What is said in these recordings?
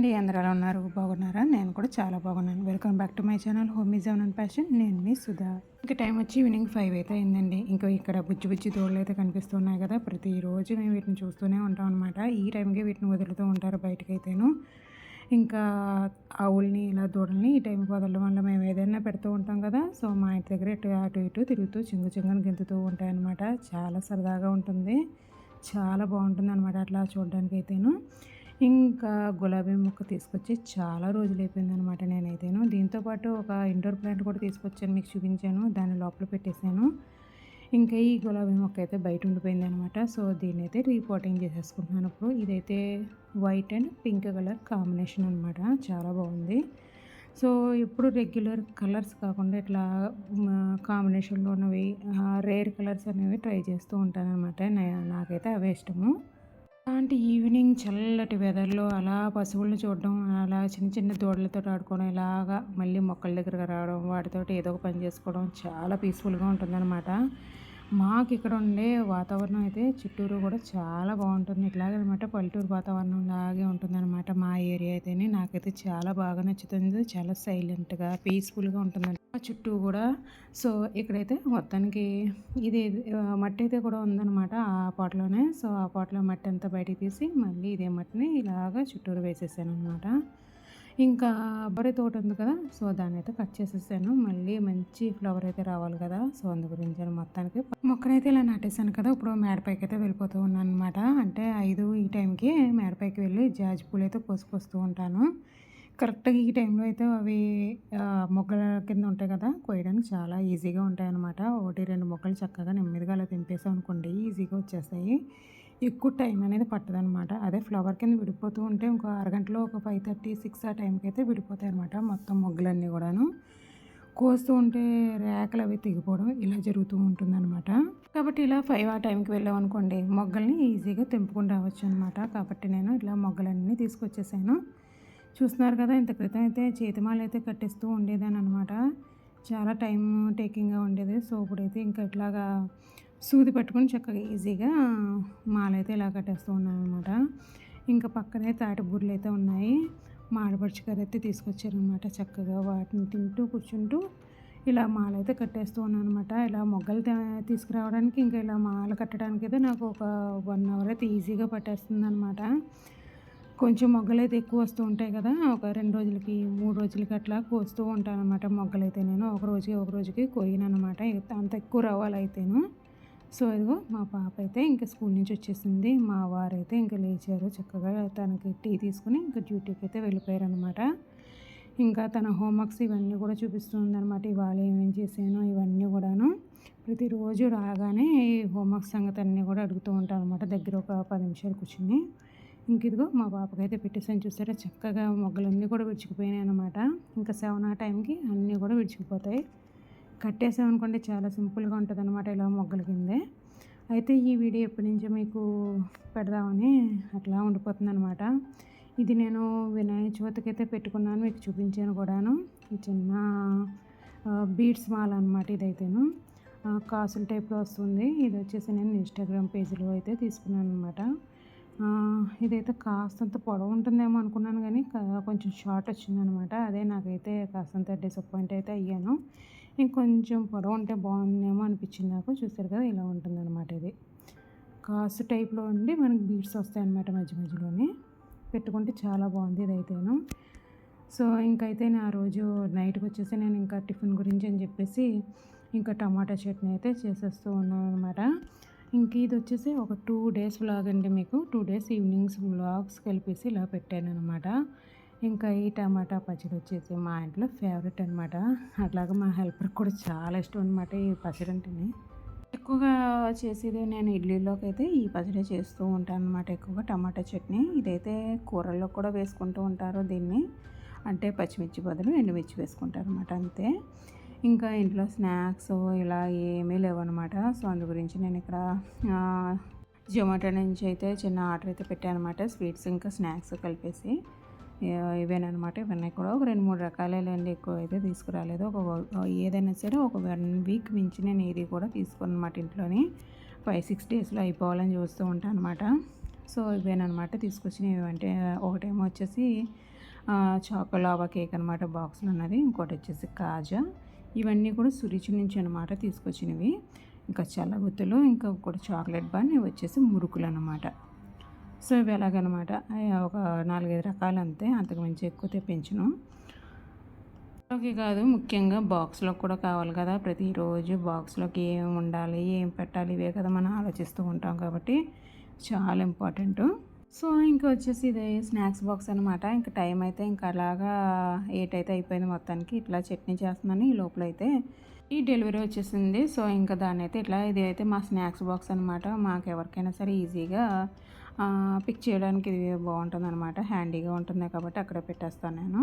అండి? అందరూ ఎలా ఉన్నారు? బాగున్నారా? నేను కూడా చాలా బాగున్నాను. Welcome back to my channel home is and passion నేను మీ సుధా. ఇంకా టైం వచ్చి ఈవినింగ్ ఫైవ్ అయితే అయిందండి ఇంకా ఇక్కడ బుజ్జి బుజ్జి దోళ్ళు అయితే కనిపిస్తున్నాయి కదా. ప్రతిరోజు మేము వీటిని చూస్తూనే ఉంటాం అనమాట ఈ టైంకి వీటిని వదులుతూ ఉంటారు బయటకైతేను. ఇంకా ఆవుల్ని ఇలా దూడల్ని ఈ టైంకి వదలడం వల్ల మేము ఏదైనా పెడుతూ ఉంటాం కదా. సో మా ఇంటి దగ్గర ఇటు అటు ఇటు తిరుగుతూ చింగు చింగుని గెంతుతూ ఉంటాయి అనమాట చాలా సరదాగా ఉంటుంది. చాలా బాగుంటుంది అనమాట అట్లా చూడడానికి అయితేను ఇంకా గులాబీ మొక్క తీసుకొచ్చి చాలా రోజులు అయిపోయింది అనమాట నేనైతేను దీంతోపాటు ఒక ఇండోర్ ప్లాంట్ కూడా తీసుకొచ్చాను మీకు చూపించాను. దాన్ని లోపల పెట్టేశాను. ఇంకా ఈ గులాబీ మొక్క అయితే బయట ఉండిపోయింది అనమాట సో దీన్ని అయితే రీపోటింగ్ చేసేసుకుంటున్నాను ఇప్పుడు. ఇదైతే white and pink colour combination అనమాట చాలా బాగుంది. సో ఎప్పుడు రెగ్యులర్ కలర్స్ కాకుండా ఇట్లా కాంబినేషన్లో ఉన్నవి రేర్ కలర్స్ అనేవి ట్రై చేస్తూ ఉంటాను అనమాట నాకైతే అవే ఇష్టము. అలాంటి ఈవినింగ్ చల్లటి వెదర్లో అలా పశువులను చూడడం అలా చిన్న చిన్న దూడలతో ఆడుకోవడం ఇలాగా మళ్ళీ మొక్కల దగ్గరకు రావడం వాటితో ఏదో ఒక పని చేసుకోవడం చాలా పీస్ఫుల్గా ఉంటుందన్నమాట. మాకు ఇక్కడ ఉండే వాతావరణం అయితే చుట్టూరు కూడా చాలా బాగుంటుంది. ఇట్లాగే అనమాట పల్లెటూరు వాతావరణం లాగే ఉంటుంది అనమాట మా ఏరియా అయితేనే. నాకైతే చాలా బాగా నచ్చుతుంది. చాలా సైలెంట్గా పీస్ఫుల్గా ఉంటుంది చుట్టూ కూడా సో ఇక్కడైతే మొత్తానికి ఇది మట్టి అయితే కూడా ఉందన్నమాట ఆ పాటలోనే. సో ఆ పాటలో మట్టి అంతా బయటికి తీసి మళ్ళీ ఇదే మట్టిని ఇలాగా చుట్టూరు వేసేసాను అనమాట ఇంకా అబ్బరి తోట ఉంది కదా సో దాన్ని అయితే కట్ చేసేసాను. మళ్ళీ మంచి ఫ్లవర్ అయితే రావాలి కదా సో అందు గురించి మొత్తానికి మొక్కనైతే ఇలా నాటేసాను కదా ఇప్పుడు మేడపైకి అయితే వెళ్ళిపోతూ ఉన్నాను అనమాట అంటే ఐదు ఈ టైంకి మేడపైకి వెళ్ళి జాజి పూలు అయితే కోసుకొస్తూ ఉంటాను. కరెక్ట్గా ఈ టైంలో అయితే అవి మొగ్గల కింద ఉంటాయి కదా కోయడానికి చాలా ఈజీగా ఉంటాయి అనమాట ఒకటి రెండు మొక్కలు చక్కగా నెమ్మదిగా అలా తెంపేసాం అనుకోండి ఈజీగా వచ్చేస్తాయి. ఎక్కువ టైం అనేది పట్టదనమాట అదే ఫ్లవర్ కింద విడిపోతూ ఉంటే ఇంకో అరగంటలో ఒక ఫైవ్ థర్టీ సిక్స్ ఆ టైంకి అయితే విడిపోతాయి అనమాట మొత్తం మొగ్గలన్నీ కూడాను. కోస్తూ ఉంటే రేకలు అవి తెగిపోవడం ఇలా జరుగుతూ ఉంటుందన్నమాట. కాబట్టి ఇలా ఫైవ్ ఆ టైంకి వెళ్ళాం అనుకోండి మొగ్గల్ని ఈజీగా తెంపుకుని రావచ్చు అనమాట కాబట్టి నేను ఇలా మొగ్గలన్నీ తీసుకొచ్చేసాను. చూస్తున్నారు కదా ఇంత క్రితం అయితే చేతిమాలు అయితే కట్టేస్తూ ఉండేదాన్ని అనమాట చాలా టైం టేకింగ్గా ఉండేది. సో ఇప్పుడైతే ఇంకా ఇట్లాగా సూది పట్టుకొని చక్కగా ఈజీగా మాలైతే ఇలా కట్టేస్తూ ఉన్నాను అనమాట ఇంకా పక్కనే తాటి బుర్రలు అయితే ఉన్నాయి. మాడపడిచి అయితే తీసుకొచ్చారనమాట చక్కగా వాటిని తింటూ కూర్చుంటూ ఇలా మాల అయితే కట్టేస్తూ ఉన్నాను అనమాట ఇలా మొగ్గలు తీసుకురావడానికి ఇంకా ఇలా మాల కట్టడానికి అయితే నాకు ఒక వన్ అవర్ అయితే ఈజీగా పట్టేస్తుంది అనమాట కొంచెం మొగ్గలు అయితే ఎక్కువ వస్తూ ఉంటాయి కదా ఒక రెండు రోజులకి మూడు రోజులకి అట్లా కోస్తూ ఉంటాను అనమాట మొగ్గలు అయితే నేను. ఒక రోజుకి ఒక రోజుకి కోయిన అనమాట అంత ఎక్కువ రావాలైతేను. సో ఇదిగో మా పాప అయితే ఇంకా స్కూల్ నుంచి వచ్చేసింది. మా వారైతే ఇంకా లేచారు. చక్కగా తనకి టీ తీసుకుని ఇంకా డ్యూటీకి అయితే వెళ్ళిపోయారు అనమాట ఇంకా తన హోంవర్క్స్ ఇవన్నీ కూడా చూపిస్తుంది అనమాట ఇవాళ ఏమేం చేశాను ఇవన్నీ కూడాను. ప్రతిరోజు రాగానే ఈ హోంవర్క్స్ సంగతి అన్నీ కూడా అడుగుతూ ఉంటాను అనమాట దగ్గర ఒక పది నిమిషాలు కూర్చుని. ఇంక ఇదిగో మా పాపకైతే పెట్టేసాను చూసారా? చక్కగా మొగ్గలన్నీ కూడా విడిచిపోయినాయి అనమాట ఇంకా సెవెన్ ఆ టైంకి అన్నీ కూడా విడిచిపోతాయి. కట్టేసామనుకోండి చాలా సింపుల్గా ఉంటుంది అనమాట ఇలా మొగ్గల కిందే. అయితే ఈ వీడియో ఎప్పటి నుంచో మీకు పెడదామని అట్లా ఉండిపోతుంది అనమాట ఇది నేను వినాయక చవితికి అయితే పెట్టుకున్నాను మీకు చూపించాను కూడాను. చిన్న బీడ్స్ మాల అనమాట ఇదైతేను. కాసుల టైప్లో వస్తుంది. ఇది వచ్చేసి నేను ఇన్స్టాగ్రామ్ పేజీలో అయితే తీసుకున్నాను అనమాట ఇదైతే కాస్తంత పొడవు ఉంటుందేమో అనుకున్నాను కానీ కొంచెం షార్ట్ వచ్చిందనమాట అదే నాకైతే కాస్తంత డిసప్పాయింట్ అయితే అయ్యాను. ఇంకొంచెం పొడవు ఉంటే బాగుందేమో అనిపించింది నాకు. చూసారు కదా ఇలా ఉంటుందన్నమాట ఇది. కాసు టైప్లో ఉండి మనకి బీడ్స్ వస్తాయన్నమాట మధ్య మధ్యలోనే. పెట్టుకుంటే చాలా బాగుంది ఇదైతేను. సో ఇంకైతే ఆ రోజు నైట్కి వచ్చేసి నేను ఇంకా టిఫిన్ గురించి అని చెప్పేసి ఇంకా టమాటా చట్నీ అయితే చేసేస్తూ ఉన్నాను అనమాట ఇంక ఇది వచ్చేసి ఒక టూ డేస్ వ్లాగ్ అండి మీకు. టూ డేస్ ఈవినింగ్స్ వ్లాగ్స్ కలిపేసి ఇలా పెట్టాను అనమాట ఇంకా ఈ టమాటా పచ్చడి వచ్చేసి మా ఇంట్లో ఫేవరెట్ అనమాట అట్లాగే మా హెల్పర్కి కూడా చాలా ఇష్టం అనమాట ఈ పచ్చడి అంటేనే. ఎక్కువగా చేసేది నేను ఇడ్లీలోకి అయితే ఈ పచ్చడి చేస్తూ ఉంటాను అనమాట ఎక్కువగా టమాటా చట్నీ ఇదైతే కూరల్లో కూడా వేసుకుంటూ ఉంటారు దీన్ని. అంటే పచ్చిమిర్చి బదులు ఎండుమిర్చి వేసుకుంటారు అనమాట అంతే. ఇంకా ఇంట్లో స్నాక్స్ ఇలా ఏమీ లేవన్నమాట సో అందు గురించి నేను ఇక్కడ జొమాటో నుంచి అయితే చిన్న ఆర్డర్ అయితే పెట్టాను అనమాట స్వీట్స్ ఇంకా స్నాక్స్ కలిపేసి. ఇవేనమాట ఇవన్నీ కూడా ఒక రెండు మూడు రకాలేండి ఎక్కువ అయితే తీసుకురాలేదు. ఒక ఏదైనా సరే ఒక వన్ వీక్ మించి నేను ఏది కూడా అనమాట ఇంట్లోని. ఫైవ్ సిక్స్ డేస్లో అయిపోవాలని చూస్తూ ఉంటాను అనమాట సో ఇవేనమాట తీసుకొచ్చినవి. అంటే ఒకటేమో వచ్చేసి చాకోలావా కేక్ అనమాట బాక్స్లో ఉన్నది ఇంకోటి వచ్చేసి కాజా. ఇవన్నీ కూడా సురిచి నుంచి అనమాట తీసుకొచ్చినవి. ఇంకా చల్లగుత్తులు ఇంకా ఒకటి చాక్లెట్ బాన్ ఇవి వచ్చేసి మురుకులు అనమాట సో ఇవి ఎలాగనమాట? ఒక నాలుగైదు రకాలు అంతే అంతకుమించి ఎక్కువ తెప్పించను. ఓకే కాదు ముఖ్యంగా బాక్స్లో కూడా కావాలి కదా. ప్రతిరోజు బాక్స్లోకి ఏం ఉండాలి ఏం పెట్టాలి ఇవే కదా మనం ఆలోచిస్తూ ఉంటాం కాబట్టి చాలా ఇంపార్టెంట్. సో ఇంకా వచ్చేసి ఇది స్నాక్స్ బాక్స్ అనమాట. ఇంకా టైం అయితే ఇంకా అలాగా ఎయిట్ అయితే అయిపోయింది మొత్తానికి. ఇట్లా చట్నీ చేస్తున్నాను ఈ లోపల అయితే ఈ డెలివరీ వచ్చేసింది. సో ఇంకా దాన్ని అయితే ఇట్లా ఇది అయితే మా స్నాక్స్ బాక్స్ అనమాట. మాకు ఎవరికైనా సరే ఈజీగా పిక్ చేయడానికి ఇది బాగుంటుంది అనమాట హ్యాండీగా ఉంటుంది కాబట్టి అక్కడ పెట్టేస్తాను నేను.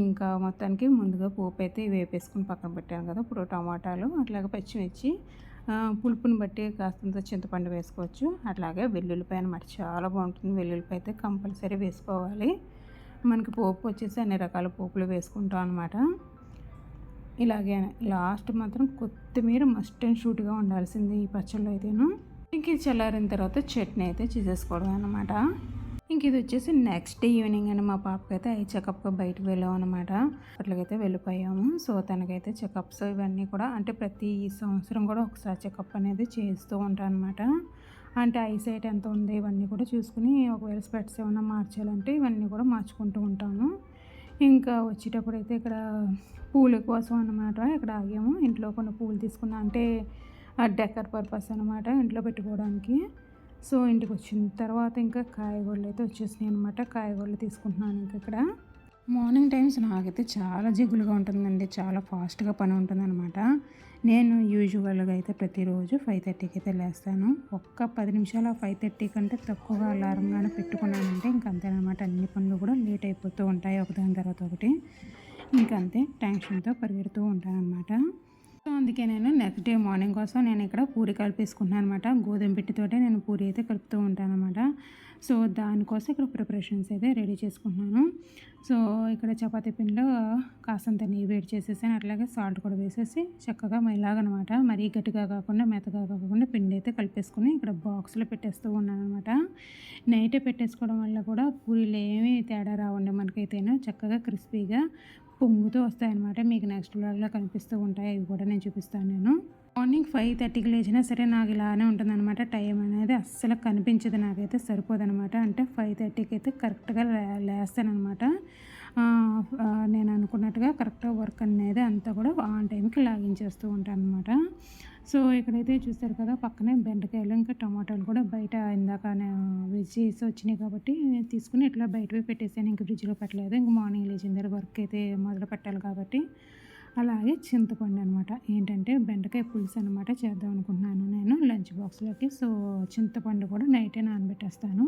ఇంకా మొత్తానికి ముందుగా పోపు అయితే వేపేసుకుని పక్కన పెట్టాను కదా ఇప్పుడు టమాటాలు అట్లాగే పచ్చిమిర్చి పులుపుని బట్టి కాస్తంత చింతపండు వేసుకోవచ్చు. అట్లాగే వెల్లుల్లిపాయ అనమాట చాలా బాగుంటుంది. వెల్లుల్లిపాయ అయితే కంపల్సరీ వేసుకోవాలి. మనకి పోపు వచ్చేసి అన్ని రకాల పోపులు వేసుకుంటాం అనమాట ఇలాగే లాస్ట్ మాత్రం కొత్తిమీర మస్ట్ అండ్ షూట్గా ఉండాల్సింది ఈ పచ్చళ్ళు అయితేను ఇంక ఇది చల్లారిన తర్వాత చట్నీ అయితే చేసేసుకోవడం అనమాట ఇంక ఇది వచ్చేసి నెక్స్ట్ ఈవినింగ్ అని మా పాపకైతే ఐ చెకప్గా బయటకు వెళ్ళాం అనమాట అట్లాగైతే వెళ్ళిపోయాము. సో తనకైతే చెకప్స్ ఇవన్నీ కూడా అంటే ప్రతి సంవత్సరం కూడా ఒకసారి చెకప్ అనేది చేస్తూ ఉంటాను అనమాట అంటే ఐ సైట్ ఎంత ఉంది ఇవన్నీ కూడా చూసుకుని ఒకవేళ స్పెట్స్ ఏమైనా మార్చాలంటే ఇవన్నీ కూడా మార్చుకుంటూ ఉంటాము ఇంకా వచ్చేటప్పుడు అయితే ఇక్కడ పూల కోసం అనమాట ఇక్కడ ఆగాము. ఇంట్లో కొన్ని పూలు తీసుకున్నా అంటే డెకర్ పర్పస్ అనమాట ఇంట్లో పెట్టుకోవడానికి. సో ఇంటికి వచ్చిన తర్వాత ఇంకా కాయగూరలు అయితే వచ్చేసినాయి అనమాట కాయగూరలు తీసుకుంటున్నాను ఇంకా ఇక్కడ. మార్నింగ్ టైమ్స్ నాకైతే చాలా జిగులుగా ఉంటుందండి. చాలా ఫాస్ట్గా పని ఉంటుందన్నమాట. నేను యూజువల్గా అయితే ప్రతిరోజు ఫైవ్ థర్టీకి అయితే లేస్తాను. ఒక్క పది నిమిషాలు ఫైవ్ థర్టీ కంటే తక్కువగా అలారంగానే పెట్టుకున్నానంటే ఇంకంతేనమాట అన్ని పనులు కూడా లేట్ అయిపోతూ ఉంటాయి ఒకదాని తర్వాత ఒకటి. ఇంకంతే టెన్షన్తో పరిగెడుతూ ఉంటాను అనమాట సో అందుకే నేను నెక్స్ట్ డే మార్నింగ్ కోసం నేను ఇక్కడ పూరి కలిపేసుకుంటున్నాను అనమాట గోధుమ పెట్టితోటే నేను పూరి అయితే కలుపుతూ ఉంటాను అనమాట సో దానికోసం ఇక్కడ ప్రిపరేషన్స్ అయితే రెడీ చేసుకుంటున్నాను. సో ఇక్కడ చపాతీ పిండిలో కాసంత నెయ్యి వేడి చేసేసాను అట్లాగే సాల్ట్ కూడా వేసేసి చక్కగా ఇలాగనమాట మరీ గట్టిగా కాకుండా మెత్తగా కాకుండా పిండి అయితే కలిపేసుకుని ఇక్కడ బాక్స్లో పెట్టేస్తూ ఉన్నాను అనమాట నైటే పెట్టేసుకోవడం వల్ల కూడా పూరీలు ఏమీ తేడా రావండి మనకైతేనే. చక్కగా క్రిస్పీగా పొంగుతూ వస్తాయన్నమాట. మీకు నెక్స్ట్ బ్లాగ్లో కనిపిస్తూ ఉంటాయి. అవి కూడా నేను చూపిస్తాను నేను. మార్నింగ్ ఫైవ్ థర్టీకి లేచినా సరే నాకు ఇలానే ఉంటుందన్నమాట. టైం అనేది అస్సలు కనిపించదు నాకైతే సరిపోదనమాట అంటే ఫైవ్ థర్టీకి అయితే కరెక్ట్గా లేస్తానమాట నేను అనుకున్నట్టుగా కరెక్ట్గా వర్క్ అనేది అంతా కూడా ఆన్ టైంకి లాగించేస్తూ ఉంటాను అనమాట సో ఇక్కడైతే చూస్తారు కదా పక్కనే బెండకాయలు ఇంకా టమాటాలు కూడా బయట ఇందాక వెజ్జీస్ వచ్చినాయి కాబట్టి తీసుకుని ఇట్లా బయటవి పెట్టేసాను. ఇంక ఫ్రిడ్జ్లో పెట్టలేదు. ఇంక మార్నింగ్ లేచిన దగ్గర వర్క్ అయితే మొదలు పెట్టాలి కాబట్టి. అలాగే చింతపండు అనమాట ఏంటంటే బెండకాయ పులుసు అనమాట చేద్దాం అనుకుంటున్నాను నేను లంచ్ బాక్స్లోకి. సో చింతపండు కూడా నైటే నానబెట్టేస్తాను.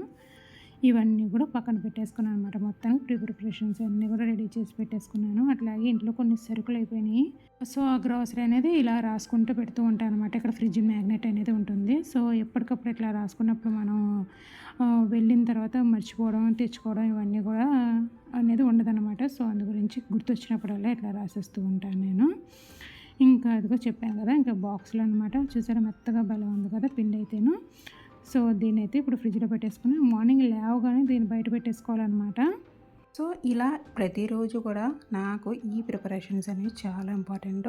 ఇవన్నీ కూడా పక్కన పెట్టేసుకున్నాను అనమాట మొత్తం ప్రీ ప్రిపరేషన్స్ అన్నీ కూడా రెడీ చేసి పెట్టేసుకున్నాను. అట్లాగే ఇంట్లో కొన్ని సరుకులు అయిపోయినాయి. సో ఆ గ్రాసరీ అనేది ఇలా రాసుకుంటూ పెడుతూ ఉంటాను అనమాట ఇక్కడ ఫ్రిడ్జ్ మ్యాగ్నెట్ అనేది ఉంటుంది. సో ఎప్పటికప్పుడు ఇట్లా రాసుకున్నప్పుడు మనం వెళ్ళిన తర్వాత మర్చిపోవడం తెచ్చుకోవడం ఇవన్నీ కూడా అనేది ఉండదన్నమాట. సో అందు గురించి గుర్తొచ్చినప్పుడల్లా ఇట్లా రాసేస్తూ ఉంటాను నేను. ఇంకా అదిగో చెప్పాను కదా ఇంకా బాక్స్లో అనమాట చూసారా మెత్తగా బలం ఉంది కదా పిండి అయితేను. సో దీన్ని అయితే ఇప్పుడు ఫ్రిడ్జ్లో పెట్టేసుకుని మార్నింగ్ లేవగానే దీన్ని బయట పెట్టేసుకోవాలన్నమాట. సో ఇలా ప్రతిరోజు కూడా నాకు ఈ ప్రిపరేషన్స్ అనేవి చాలా ఇంపార్టెంట్.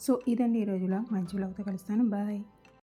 సో ఇదండి ఈ మంచి మంచి కలుస్తాను. బాయ్.